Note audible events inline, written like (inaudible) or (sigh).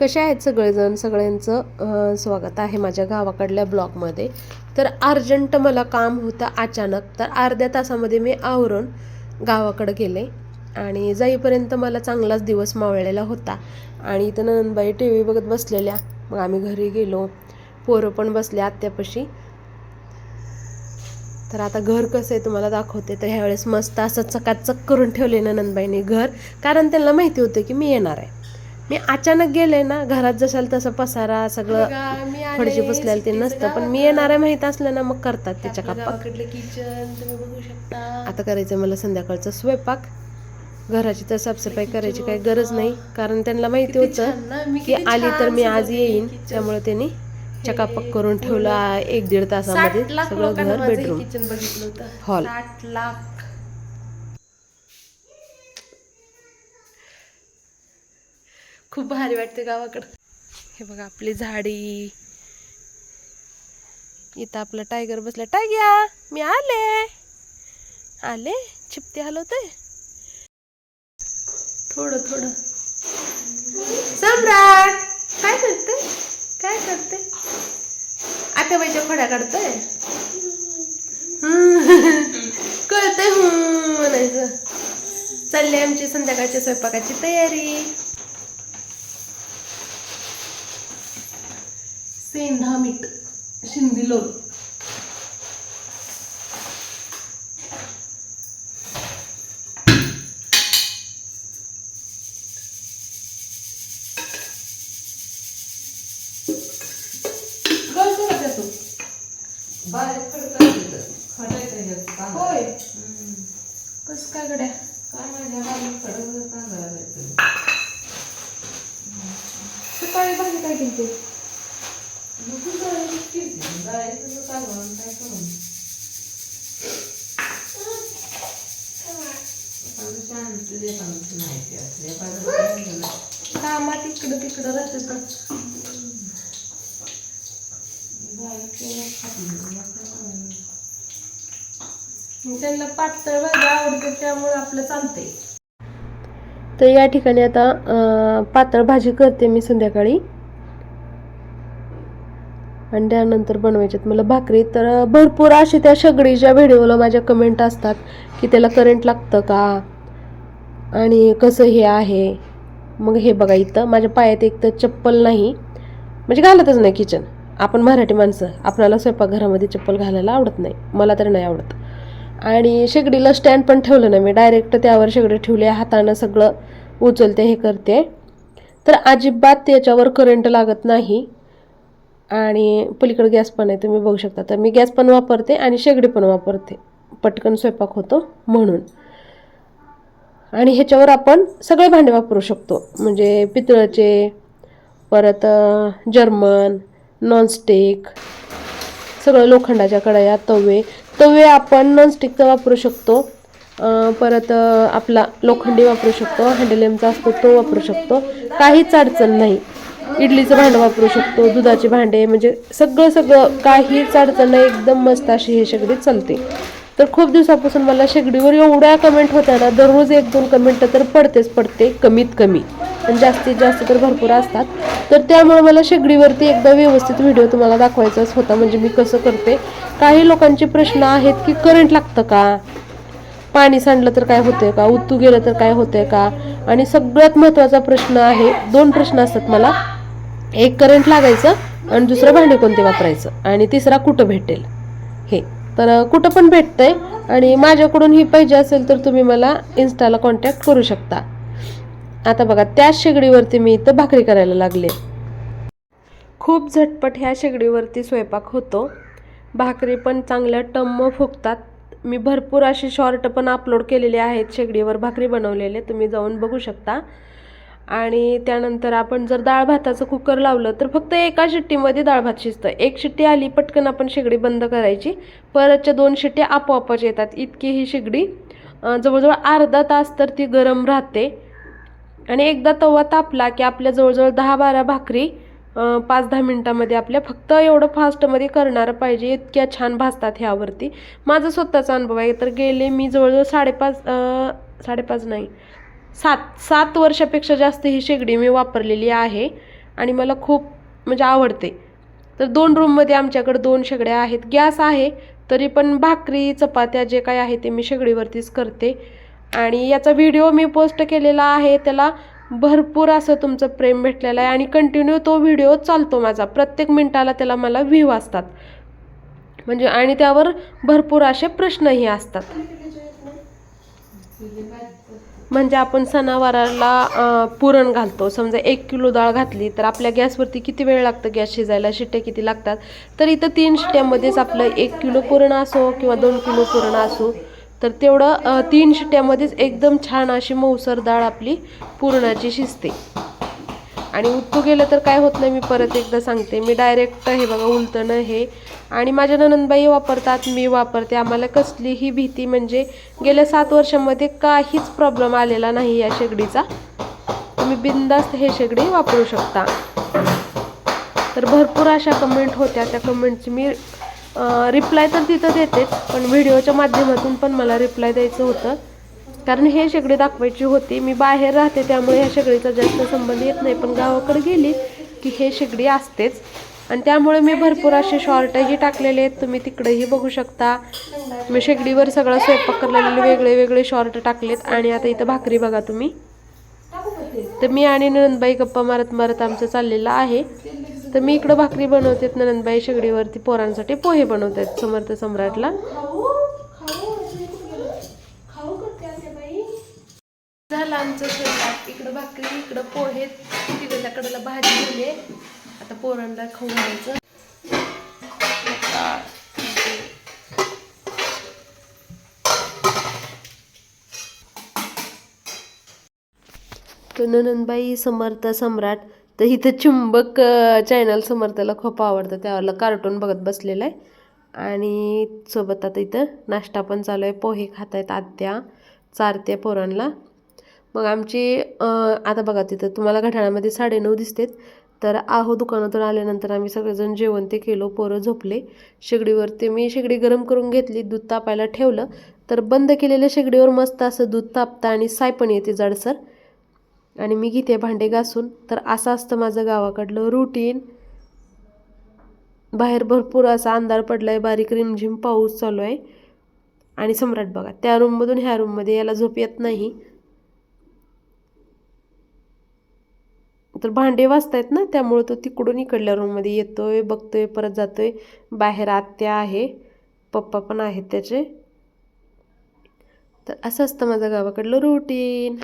कसे आहेत सगळेजण? सगळ्यांचं स्वागत आहे माझ्या गावाकडल्या ब्लॉकमध्ये तर अर्जंट मला काम होतं अचानक. तर अर्ध्या तासामध्ये मी आवरून गावाकडे गेले आणि जाईपर्यंत मला चांगलाच दिवस मावळलेला होता. आणि इथं नंदबाई टी व्ही बघत बसलेल्या. मग आम्ही घरी गेलो. पोरं पण बसले आत्यापाशी. तर आता घर कसं आहे तुम्हाला दाखवते. तर ह्यावेळेस मस्त असं चकाचक करून ठेवले ना नंदबाईने घर. कारण त्यांना माहिती होतं की मी येणार आहे. मी अचानक गेले ना घरात जशाल तसं पसारा सगळं फडशी पुसलेलं ते नसतं पण मी येणार आहे माहीत असलं ना मग करतात त्याच्या शकता. आता करायचं मला संध्याकाळचं स्वयंपाक. घराची तर साफसफाई करायची काही गरज नाही कारण त्यांना माहिती होतं की आली तर मी आज येईन. त्यामुळे त्यांनी चकापक करून ठेवला एक दीड तासामध्ये सगळं घर बेडरूम हॉल. लाख. खूप भारी वाटते गावाकडं. हे बघा आपली झाडी. इथं आपला टायगर बसला. टायग्या मी आले. आले? चिपते हलवते थोडं थोडं. सम्राट काय करते? काय करते? आठवायच्या खोड्या काढतोय? (laughs) कळतंय म्हणायचं. चालली आमची संध्याकाळच्या स्वयंपाकाची तयारी. सेंधा मीठ शिंदी लोण. होय. कस काय गड्या? काय माझ्या बारीक खडक तांदळा जायचं सकाळी भाजी काय केली कामात इकडं तिकडं राहते तर त्यांना पातळ भाज्या आवडते त्यामुळे आपलं चालतंय तर या ठिकाणी आता पातळ भाजी करते मी संध्याकाळी. आणि त्यानंतर बनवायच्यात. मला भाकरी तर भरपूर असे त्या शेगडीच्या व्हिडिओला माझ्या कमेंट असतात की त्याला करंट लागतं का? आणि कसं हे आहे? मग हे बघा इथं. माझ्या पायात एक तर चप्पल नाही. म्हणजे घालतच नाही किचन आपण मराठी माणसं. आपल्याला स्वयंपाकघरामध्ये चप्पल घालायला आवडत नाही. मला तर नाही आवडत. आणि शेगडीला स्टँड पण ठेवलं नाही मी. डायरेक्ट त्यावर शेगडी ठेवली हातानं सगळं उचलते हे करते. तर अजिबात त्याच्यावर करंट लागत नाही. आणि पलीकडे गॅस पण आहे तुम्ही बघू शकता. तर मी गॅस पण वापरते आणि शेगडी पण वापरते. पटकन स्वयंपाक होतो म्हणून. आणि ह्याच्यावर आपण सगळे भांडे वापरू शकतो. म्हणजे पितळचे परत जर्मन नॉनस्टिक सगळं लोखंडाच्या कढया तवे. तवे आपण नॉनस्टिकचा वापरू शकतो. परत आपला लोखंडी वापरू शकतो. हँडलेमचा असतो तो वापरू शकतो. काहीच अडचण नाही. इडलीचं भांडं वापरू शकतो दुधाचे भांडे म्हणजे सगळं सगळं काहीच अडचण एकदम मस्त अशी हे शेगडी चालते. तर खूप दिवसापासून मला शेगडीवर एवढ्या कमेंट होत्या ना दररोज एक दोन कमेंट तर पडतेच पडते कमीत कमी. पण जास्तीत जास्त तर भरपूर असतात. तर त्यामुळे मला शेगडीवरती एकदा व्यवस्थित व्हिडिओ तुम्हाला दाखवायचाच होता म्हणजे मी कसं करते. काही लोकांचे प्रश्न आहेत की करंट लागतं का? पाणी सांडलं तर काय होतंय का? उत्तू गेलं तर काय होतंय का? आणि सगळ्यात महत्त्वाचा प्रश्न आहे दोन प्रश्न असतात मला. एक करंट लागायचं आणि दुसरं भांडे कोणते वापरायचं? आणि तिसरा कुठं भेटेल? हे. तर कुठं पण भेटतंय आणि माझ्याकडून ही पाहिजे असेल तर तुम्ही मला इन्स्टाला कॉन्टॅक्ट करू शकता. आता बघा त्याच शेगडीवरती मी इथं भाकरी करायला लागले. खूप झटपट ह्या शेगडीवरती स्वयंपाक होतो. भाकरी पण चांगल्या टम्म फुगतात मी भरपूर असे शॉर्ट पण अपलोड केलेले आहेत शेगडीवर भाकरी बनवलेले. तुम्ही जाऊन बघू शकता. आणि त्यानंतर आपण जर डाळ भाताचं कुकर लावलं तर फक्त एका शिट्टीमध्ये डाळ भात शिजतं. एक शिट्टी आली पटकन आपण शेगडी बंद करायची. परतच्या दोन शिट्ट्या आपोआपच येतात. इतकी ही शेगडी जवळजवळ अर्धा तास तर ती गरम राहते. आणि एकदा तवा तापला की आपल्या जवळजवळ दहा बारा भाकरी पाच दहा मिनटामध्ये आपल्या फक्त एवढं फास्टमध्ये करणारं पाहिजे. इतक्या छान भाजतात ह्यावरती. माझा स्वतःचा अनुभव आहे. तर गेले मी जवळजवळ साडेपाच साडेपाच नाही सात सात वर्षापेक्षा जास्त ही शेगडी मी वापरलेली आहे आणि मला खूप म्हणजे आवडते. तर दोन रूममध्ये आमच्याकडे दोन शेगड्या आहेत. गॅस आहे तरी पण भाकरी चपात्या जे काय आहे ते मी शेगडीवरतीच करते. आणि याचा व्हिडिओ मी पोस्ट केलेला आहे त्याला भरपूर असं तुमचं प्रेम भेटलेलं आहे आणि कंटिन्यू तो व्हिडिओ चालतो माझा. प्रत्येक मिनटाला त्याला मला व्ह्यू असतात. म्हणजे आणि त्यावर भरपूर असे प्रश्नही असतात. म्हणजे आपण सणावाराला पुरण घालतो. समजा एक किलो डाळ घातली तर आपल्या गॅसवरती किती वेळ लागतं गॅस शिजायला? शिट्ट्या किती लागतात? तर इथं तीन शिट्ट्यामध्येच आपलं एक किलो पुरण असो किंवा दोन किलो पुरण असो तर तेवढं तीन शिट्ट्यामध्येच एकदम छान अशी मऊसर डाळ आपली पुरणाची शिजते. आणि उठू गेलं तर काय होत नाही मी परत एकदा सांगते. मी डायरेक्ट हे बघा उलटणं हे. आणि माझ्या ननंदबाई वापरतात मी वापरते. आम्हाला कसलीही भीती म्हणजे गेल्या सात वर्षामध्ये काहीच प्रॉब्लेम आलेला नाही या शेगडीचा. तुम्ही बिंदास्त हे शेगडी वापरू शकता. तर भरपूर अशा कमेंट होत्या. त्या कमेंटची मी रिप्लाय तर तिथं देतेच पण व्हिडिओच्या माध्यमातून पण मला रिप्लाय द्यायचं होतं. कारण हे शेगडी दाखवायची होती. मी बाहेर राहते त्यामुळे ह्या शेगडीचा जास्त संबंध येत नाही. पण गावाकडे गेली की हे शेगडी असतेच. आणि त्यामुळे मी भरपूर असे शॉर्टही टाकलेले आहेत. तुम्ही तिकडेही बघू शकता. मी शेगडीवर सगळं स्वयंपाक करलेले वेगळे वेगळे शॉर्ट टाकलेत. आणि आता इथं भाकरी बघा तुम्ही. तर मी आणि ननंदबाई गप्पा मारत मारत आमचं चाललेलं आहे. तर मी इकडं भाकरी बनवते ननंदबाई शेगडीवरती पोरांसाठी पोहे बनवतात समर्थ सम्राटला झालं आमचं स्वयंपाक इकडं भाकरी इकडं पोहे तिकडल्या कडेला आता पोरांना खाऊ घालायचं. तर ननंदबाई समर्थ सम्राट तर इथं चुंबक चॅनल समर्थला खूप आवडतं. त्यावरला कार्टून बघत बसलेलं आहे. आणि सोबत आता इथं नाश्ता पण चालू आहे. पोहे खात आहेत आत्या चारत्या पोरांना. मग आमची आता बघा तिथं तुम्हाला घड्याळामध्ये साडेनऊ दिसतेत. तर आहो दुकानातून आल्यानंतर आम्ही सगळेजण जेवण ते केलो पोरं झोपले. शेगडीवर ते मी शेगडी गरम करून घेतली दूध तापायला ठेवलं. तर बंद केलेल्या शेगडीवर मस्त असं दूध तापतं आणि साय पण येते जाडसर. आणि मी घेते भांडे घासून. तर असं असतं माझं गावाकडलं रुटीन बाहेर भरपूर असा अंधार पडला आहे बारीक रिमझिम पाऊस चालू आहे. आणि सम्राट बघा त्या रूममधून ह्या रूममध्ये याला झोप येत नाही. तर भांडे वाजतायत ना त्यामुळं तो तिकडून इकडल्या रूममध्ये येतोय बघतोय परत जातोय. बाहेर आत्या आहे पप्पा पण आहेत त्याचे. तर असं असतं माझं गावाकडलं रुटीन